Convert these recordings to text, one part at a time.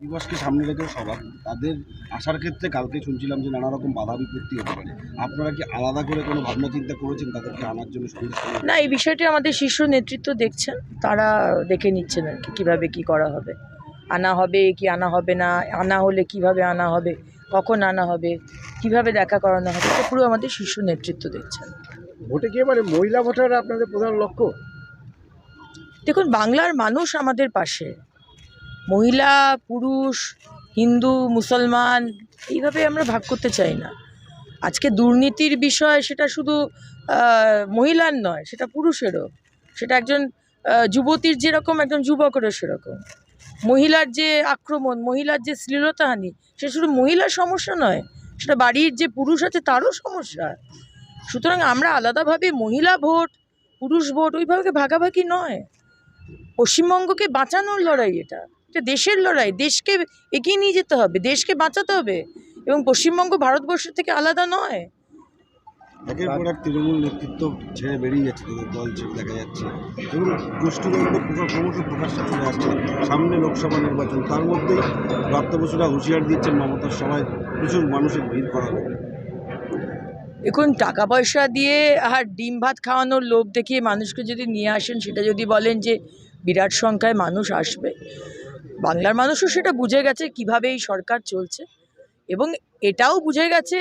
দিবসকে সামনে রেখে সবার। তাদের আসার ক্ষেত্রে কালকে শুনছিলাম যে নানা রকম বাধা বিপত্তি হতে পারে। আপনারা কি আলাদা করে কোনো ভাবনা চিন্তা করেছেন তাদেরকে আনার জন্য না এই বিষয়টি আমাদের শীর্ষ নেতৃত্ব দেখছেন। তারা দেখে নিচ্ছেন আর কি কীভাবে কী করা হবে। আনা হবে কি আনা হবে না আনা হলে কীভাবে আনা হবে কখন আনা হবে কীভাবে দেখা করানো হবে এটা পুরো আমাদের শীর্ষ নেতৃত্ব দেখছেন। ভোটে কি এবারে মহিলা ভোটার আপনাদের প্রধান লক্ষ্য? দেখুন বাংলার মানুষ আমাদের পাশে। মহিলা, পুরুষ, হিন্দু, মুসলমান, এইভাবে আমরা ভাগ করতে চাই না। আজকে দুর্নীতির বিষয় সেটা শুধু মহিলার নয়, সেটা পুরুষেরও। সেটা একজন যুবতীর যেরকম, একজন যুবকেরও সেরকম। মহিলার যে আক্রমণ, মহিলার যে শ্লীলতাহানি, সে শুধু মহিলার সমস্যা নয়, সেটা বাড়ির যে পুরুষ আছে তারও সমস্যা। সুতরাং আমরা আলাদাভাবে মহিলা ভোট, পুরুষ ভোট, ওইভাবে ভাগাভাগি নয়। পশ্চিমবঙ্গকে বাঁচানোর লড়াই এটা। এটা দেশের লড়াই দেশকে এগিয়ে নিয়ে যেতে হবে দেশকে বাঁচাতে হবে এবং পশ্চিমবঙ্গ ভারতবর্ষের থেকে আলাদা নয়। একের পর এক তৃণমূল নেতৃত্ব ছেড়ে বেরিয়ে যাচ্ছে তাদের দল ছেড়ে দেখা যাচ্ছে। এবং গোষ্ঠীদ্বন্দ্ব ক্রমশ প্রকাশ্যে চলে আসছে। সামনে লোকসভা নির্বাচন তার মধ্যেই প্রাপ্ত বসুরা হুঁশিয়ার দিচ্ছেন মমতার সভায় প্রচুর মানুষের ভিড় করা হবে দেখুন টাকা পয়সা দিয়ে আর ডিম ভাত খাওয়ানোর লোভ দেখিয়ে মানুষকে যদি নিয়ে আসেন সেটা যদি বলেন যে বিরাট সংখ্যায় মানুষ আসবে। বাংলার মানুষও সেটা বুঝে গেছে কীভাবে এই সরকার চলছে। এবং এটাও বুঝে গেছে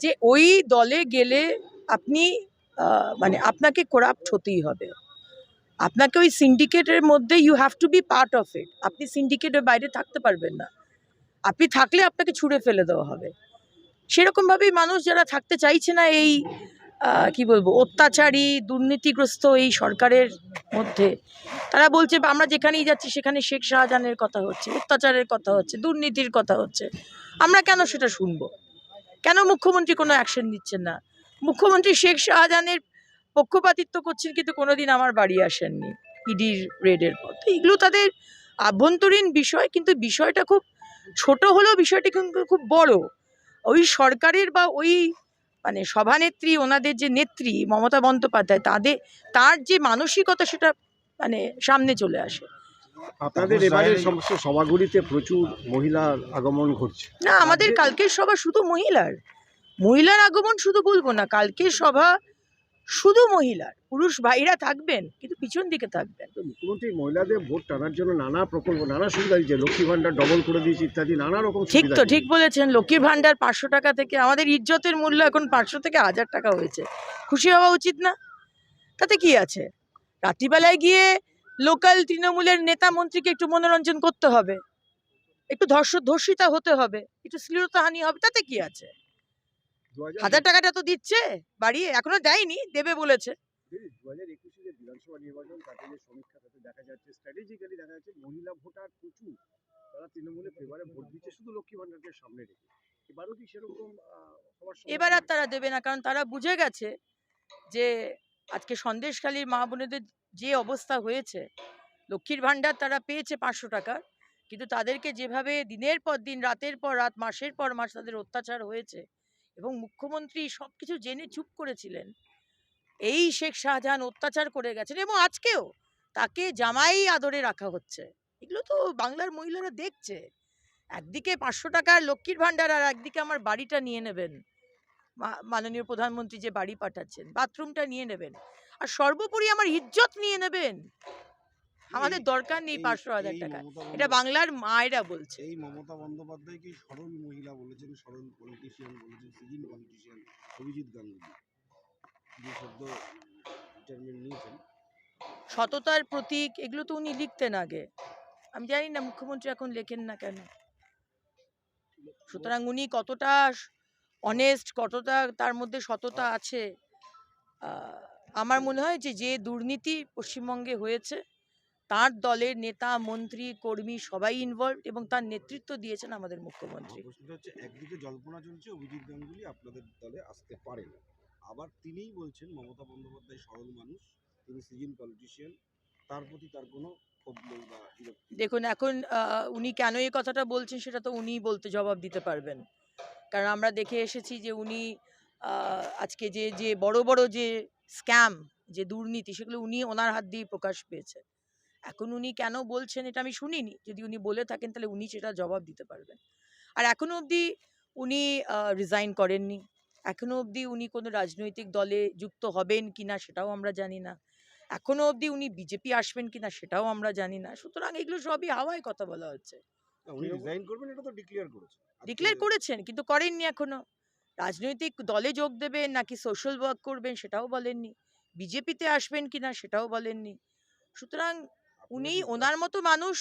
যে ওই দলে গেলে আপনি মানে আপনাকে করাপ্ট হতেই হবে। আপনাকে ওই সিন্ডিকেটের মধ্যে you have to be part of it আপনি সিন্ডিকেটের বাইরে থাকতে পারবেন না। আপনি থাকলে আপনাকে ছুঁড়ে ফেলে দেওয়া হবে। সেরকমভাবেই মানুষ যারা থাকতে চাইছে না এই কি বলব, অত্যাচারী, দুর্নীতিগ্রস্ত এই সরকারের মধ্যে তারা বলছে, আমরা যেখানেই যাচ্ছি, সেখানে শেখ শাহজাহানের কথা হচ্ছে, অত্যাচারের কথা হচ্ছে, দুর্নীতির কথা হচ্ছে। আমরা কেন সেটা শুনব? কেন মুখ্যমন্ত্রী কোনো অ্যাকশন নিচ্ছেন না? মুখ্যমন্ত্রী শেখ শাহজাহানের পক্ষপাতিত্ব করছেন, কিন্তু কোনোদিন আমার বাড়ি আসেননি ইডির রেডের পর। তো এগুলো তাদের আভ্যন্তরীণ বিষয়, কিন্তু বিষয়টা খুব ছোট হলেও বিষয়টি কিন্তু খুব বড়। ওই সরকারের বা ওই মানে সভানেত্রী, ওনাদের যে নেত্রী মমতা বন্দ্যোপাধ্যায়, তাদের, তার যে মানসিকতা, সেটা মানে সামনে চলে আসে। আপনাদের এবারে সমস্ত সভাগুলিতে প্রচুর মহিলার আগমন ঘটছে। না আমাদের কালকের সভা শুধু মহিলার। মহিলার আগমন শুধু বলব না কালকের সভা শুধু মহিলার। পুরুষ ভাইরা থাকবেন কিন্তু পিছন দিকে থাকবেন। মুখ্যমন্ত্রী মহিলাদের ভোট টানার জন্য নানা প্রকল্প নানা সুবিধা দিচ্ছে লক্ষ্মী ভান্ডার ডবল করে দিয়েছে ইত্যাদি নানা রকম ঠিক তো ঠিক বলেছেন। লক্ষ্মীর ভাণ্ডার পাঁচশো টাকা থেকে আমাদের ইজ্জতের মূল্য এখন পাঁচশো থেকে হাজার টাকা হয়েছে। খুশি হওয়া উচিত না? তাতে কি আছে? রাত্রিবেলায় গিয়ে লোকাল তৃণমূলের নেতা মন্ত্রীকে একটু মনোরঞ্জন করতে হবে। একটু ধর্ষ ধর্ষিতা হতে হবে একটু শ্লীলতাহানি হবে তাতে কি আছে? হাজার টাকাটা তো দিচ্ছে বাড়িয়ে এখনও দেয়নি দেবে বলেছে। দিদি, 2021 যে বিধানসভা নির্বাচন তাতে যে সমীক্ষা তাতে দেখা যাচ্ছে স্ট্র্যাটেজিক্যালি দেখা যাচ্ছে মহিলা ভোটার প্রচুর। তারা তৃণমূলে ফেভারে ভোট দিচ্ছে শুধু লক্ষ্মী ভান্ডারকে সামনে রেখে। এবারও কি সেরকম আহ, হওয়ার সম্ভাবনা এবার আর তারা দেবে না কারণ তারা বুঝে গেছে যে আজকে সন্দেশখালীর মা বোনেদের যে অবস্থা হয়েছে, লক্ষ্মীর ভাণ্ডার তারা পেয়েছে পাঁচশো টাকা। কিন্তু তাদেরকে যেভাবে দিনের পর দিন, রাতের পর রাত, মাসের পর মাস তাদের অত্যাচার হয়েছে এবং মুখ্যমন্ত্রী সব কিছু জেনে চুপ করেছিলেন, এই শেখ শাহজাহান অত্যাচার করে গেছেন এবং আজকেও তাকে জামাই আদরে রাখা হচ্ছে। এগুলো তো বাংলার মহিলারা দেখছে। একদিকে পাঁচশো টাকার লক্ষ্মীর ভাণ্ডার আর একদিকে আমার বাড়িটা নিয়ে নেবেন। মাননীয় প্রধানমন্ত্রী যে বাড়ি পাঠাচ্ছেন বাথরুমটা নিয়ে নেবেন। আর সর্বোপরি আমার ইজ্জত নিয়ে নেবেন। আমাদের দরকার নেই পাঁচশো হাজার টাকা। এটা বাংলার মায়েরা বলছে। এই মমতা বন্দ্যোপাধ্যায়কে সরল মহিলা বলেছেন সরল পলিটিশিয়ান বলেছেন সিজন পলিটিশিয়ান? অভিজিৎ গাঙ্গুলি। যে শব্দ রিটায়ারমেন্ট নিয়েছেন। সততার প্রতীক এগুলো তো উনি লিখতেন আগে। আমি জানি না মুখ্যমন্ত্রী এখন লেখেন না কেন। সুতরাং উনি কতটা অনেস্ট কতটা তার মধ্যে সততা আছে? আমার মনে হয় যে যে দুর্নীতি পশ্চিমবঙ্গে হয়েছে তার দলের নেতা মন্ত্রী কর্মী সবাই ইনভলভ এবং তার নেতৃত্ব দিয়েছেন আমাদের মুখ্যমন্ত্রী। হচ্ছে একদিকে জল্পনা চলছে অভিজিৎ গাঙ্গুলি আপনাদের দলে আসতে পারেন আবার তিনিই বলছেন মমতা বন্দ্যোপাধ্যায় সরল মানুষ তিনি সিজন পলিটিশিয়ান তার প্রতি তার কোনো। দেখুন এখন উনি কেন এই কথাটা বলছেন সেটা তো উনিই বলতে জবাব দিতে পারবেন। কারণ আমরা দেখে এসেছি যে উনি আজকে যে যে বড় বড় যে স্ক্যাম, যে দুর্নীতি, সেগুলো উনি ওনার হাত দিয়ে প্রকাশ পেয়েছে এখন উনি কেন বলছেন এটা আমি শুনিনি। যদি উনি বলে থাকেন তাহলে উনি সেটা জবাব দিতে পারবেন। আর এখনও অবধি উনি রিজাইন করেননি। এখনও অবধি উনি কোনো রাজনৈতিক দলে যুক্ত হবেন কি না সেটাও আমরা জানি না। এখনও অবধি উনি বিজেপি আসবেন কি না সেটাও আমরা জানি না। সুতরাং এগুলো সবই হাওয়ায় কথা বলা হচ্ছে। উনি রিজাইন করবেন এটা তো ডিক্লেয়ার করেছে ডিক্লেয়ার করেছেন কিন্তু করেননি এখনও। রাজনৈতিক দলে যোগ দেবেন নাকি সোশ্যাল ওয়ার্ক করবেন সেটাও বলেননি। বিজেপিতে আসবেন কিনা সেটাও বলেননি। সুতরাং উনি ওনার মতো মানুষ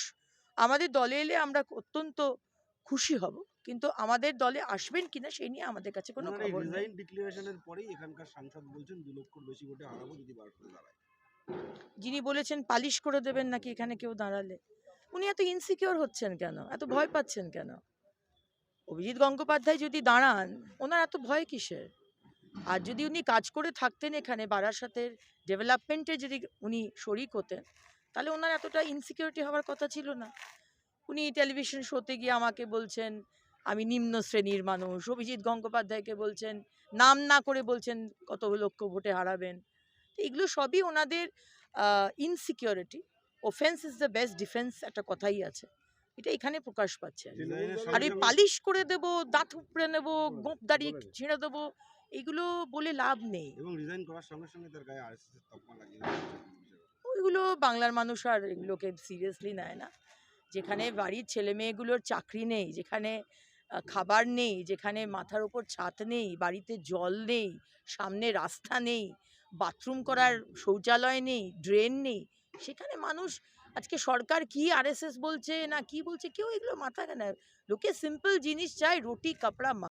আমাদের দলে এলে আমরা অত্যন্ত খুশি হব। কিন্তু আমাদের দলে আসবেন কিনা সেই নিয়ে আমাদের কাছে কোনো খবর নেই। রিজাইন ডিক্লারেশনের পরেই এখানকার সাংসদ বলছেন দু লক্ষর বেশি ভোটে হারাবো যদি বারোশো দাঁড়ায়। যিনি বলেছেন পালিশ করে দেবেন নাকি এখানে কেউ দাঁড়ালে? উনি এত ইনসিকিওর হচ্ছেন কেন? এত ভয় পাচ্ছেন কেন? অভিজিৎ গঙ্গোপাধ্যায় যদি দাঁড়ান ওনার এত ভয় কিসের? আর যদি উনি কাজ করে থাকতেন এখানে বারাসাতের ডেভেলপমেন্টে যদি উনি শরিক হতেন তাহলে ওনার এতটা ইনসিকিউরিটি হওয়ার কথা ছিল না। উনি টেলিভিশন শোতে গিয়ে আমাকে বলছেন আমি নিম্ন শ্রেণির মানুষ। অভিজিৎ গঙ্গোপাধ্যায়কে বলছেন নাম না করে বলছেন কত লক্ষ ভোটে হারাবেন। তো এগুলো সবই ওনাদের insecurity offence is the best defence একটা কথাই আছে। এটা এখানে প্রকাশ পাচ্ছে আর এই পালিশ করে দেব দাঁত উপড়ে নেব গোপ দাড়ি বলেন। ছিঁড়ে দেবো এগুলো বলে লাভ নেই। ওইগুলো বাংলার মানুষ আর এগুলোকে সিরিয়াসলি নেয় না। যেখানে বাড়ির ছেলে মেয়েগুলোর চাকরি নেই যেখানে খাবার নেই যেখানে মাথার ওপর ছাদ নেই বাড়িতে জল নেই সামনে রাস্তা নেই বাথরুম করার শৌচালয় নেই ড্রেন নেই সেখানে মানুষ, আজকে সরকার কি আরএসএস বলছে না কি বলছে, কেউ এগুলো মাথা কেন লোকে সিম্পল জিনিস চায়, রুটি কাপড়া